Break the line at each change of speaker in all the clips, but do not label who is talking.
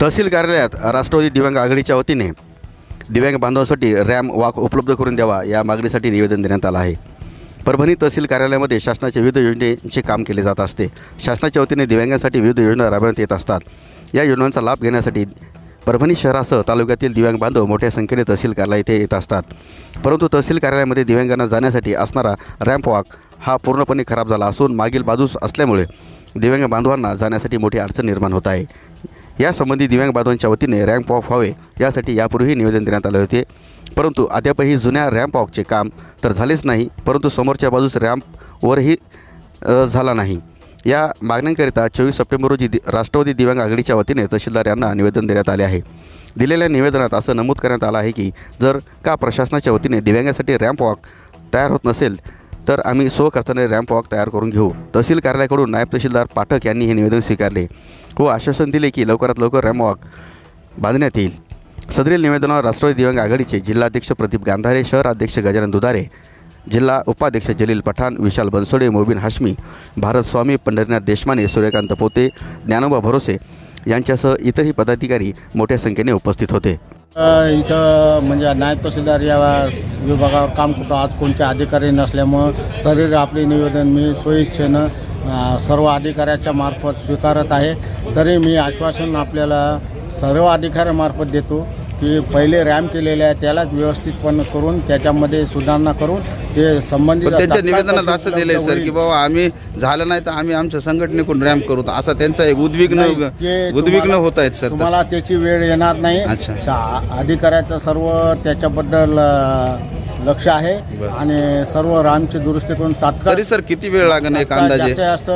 तहसील कार्यालयात राष्ट्रवादी दिव्यांग आघाडीच्या वतीने दिव्यांग बांधवांसाठी रॅम वाक उपलब्ध करून द्यावा या मागणीसाठी निवेदन देण्यात आलं आहे. परभणी तहसील कार्यालयामध्ये शासनाच्या विविध योजनेचे काम केले जात असते. शासनाच्या वतीने दिव्यांगांसाठी विविध योजना राबवण्यात येत असतात. या योजनांचा लाभ घेण्यासाठी परभणी शहरासह तालुक्यातील दिव्यांग बांधव मोठ्या संख्येने तहसील कार्यालय येथे येत असतात. परंतु तहसील कार्यालयामध्ये दिव्यांगांना जाण्यासाठी असणारा रॅम्प वॉक हा पूर्णपणे खराब झाला असून मागील बाजूस असल्यामुळे दिव्यांग बांधवांना जाण्यासाठी मोठी अडचण निर्माण होत आहे. यासंबंधी दिव्यांग बांधवांच्या वतीने रॅम्प वॉक व्हावे यासाठी यापूर्वीही निवेदन देण्यात आले होते. परंतु अद्यापही जुन्या रॅम्प वॉकचे काम तर झालेच नाही परंतु समोरच्या बाजूस रॅम्पवरही झाला नाही. या मागण्यांकरिता चोवीस सप्टेंबर रोजी दि राष्ट्रवादी दिव्यांग आघाडीच्या वतीने तहसीलदार यांना निवेदन देण्यात आले आहे. दिलेल्या निवेदनात असं नमूद करण्यात आलं आहे की जर का प्रशासनाच्या वतीने दिव्यांगासाठी रॅम्प वॉक तयार होत नसेल तर आम्ही स्वखर्चाने रॅम्प वॉक तयार करून घेऊ. तहसील कार्यालयाकडून नायब तहसीलदार पाठक यांनी हे निवेदन स्वीकारले व आश्वासन दिले की लवकरात लवकर रॅम्प वॉक बांधण्यात येईल. सदरील निवेदनावर राष्ट्रवादी दिव्यांग आघाडीचे जिल्हाध्यक्ष प्रदीप गांधारे शहर अध्यक्ष गजानन दुधारे जिल्हा उपाध्यक्ष जलील पठाण विशाल बनसोडे मोबिन हाशमी भारत स्वामी पंढरीनाथ देशमाने सूर्यकांत पोते ज्ञानोबा भरोसे यांच्यासह इतरही पदाधिकारी मोठ्या संख्येने उपस्थित होते.
इथं म्हणजे नायब तहसीलदार या विभागावर काम करतो. आज कोणते अधिकारी नसल्यामुळं तरी आपले निवेदन मी स्वइच्छेनं सर्व अधिकाऱ्याच्या मार्फत स्वीकारत आहे. तरी मी आश्वासन आपल्याला सर्व अधिकाऱ्यामार्फत देतो की पहिले रॅम केलेले आहे त्यालाच व्यवस्थितपणे करून त्याच्यामध्ये सुधारणा करून ते संबंधित
पण त्यांच्या
तात्काळ
निवेदनात असं दिलंय सर की. बाबा आम्ही झालं नाही तर आम्ही आमच्या संघटनेकडून रॅम्प करू. असा त्यांचा एक उद्विग्न
नाही, ते
उद्विग्न
तुम्हाला-
होत आहेत सर
तुम्हाला त्याची वेळ येणार नाही.
अच्छा.
अधिकाऱ्याचं सर्व त्याच्याबद्दल अ, लक्ष आहे
बरं.
आणि सर्व रामची दुरुस्ती करून तात्काळ
तरी सर किती वेळ लागेल एक
तात्काळ
अंदाजे?
जास्तीत जास्त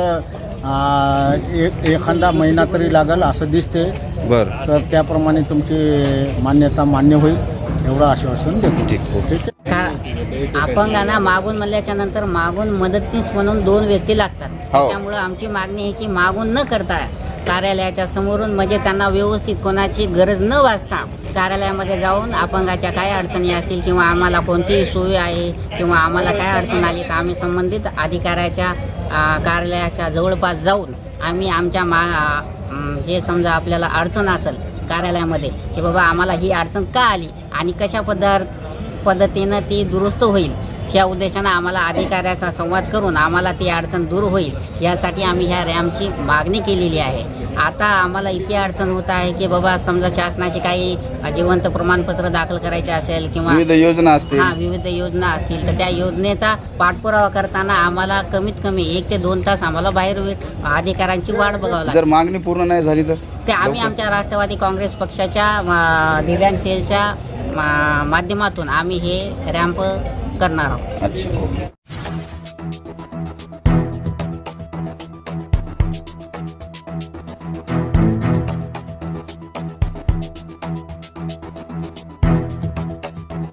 अ, एक एखादा महिना तरी लागेल असं दिसते.
बर.
तर त्याप्रमाणे तुमची मान्यता मान्य होईल एवढं आश्वासन देतो.
ठीक
ठीक आहे?
अपंगांना मागून म्हणल्याच्या नंतर मागून मदतनीस म्हणून दोन व्यक्ती लागतात. त्याच्यामुळं आमची मागणी आहे की मागून न करता कार्यालयाच्या समोरून म्हणजे त्यांना व्यवस्थित कोणाची गरज न वाचता कार्यालयामध्ये जाऊन अपंगाच्या काय अडचणी असतील किंवा आम्हाला कोणतीही सोय आहे किंवा आम्हाला काय अडचण आली तर आम्ही संबंधित अधिकाऱ्याच्या कार्यालयाच्या जवळपास जाऊन आम्ही आमच्या म, जे समजा आपल्याला अडचण असेल कार्यालयामध्ये की बाबा आम्हाला ही अडचण का आली आणि कशा पदार्थ पद्धतीनं ती दुरुस्त होईल. ह्या उद्देशानं आम्हाला अधिकाऱ्याचा संवाद करून आम्हाला ती अडचण दूर होईल यासाठी आम्ही ह्या रॅमची मागणी केलेली आहे. आता आम्हाला इतकी अडचण होत आहे की बाबा समजा शासनाचे काही जिवंत प्रमाणपत्र दाखल करायचे असेल किंवा
विविध योजना असतील.
हा विविध योजना असतील तर त्या योजनेचा पाठपुरावा करताना आम्हाला कमीत कमी एक ते दोन तास आम्हाला बाहेर अधिकाऱ्यांची वाट बघावं लागते.
जर मागणी पूर्ण नाही झाली तर?
ते आम्ही आमच्या राष्ट्रवादी काँग्रेस पक्षाच्या दिव्यांग सेलच्या मा माध्यमातून आम्ही हे रॅम्प करणार आहोत.
अच्छा.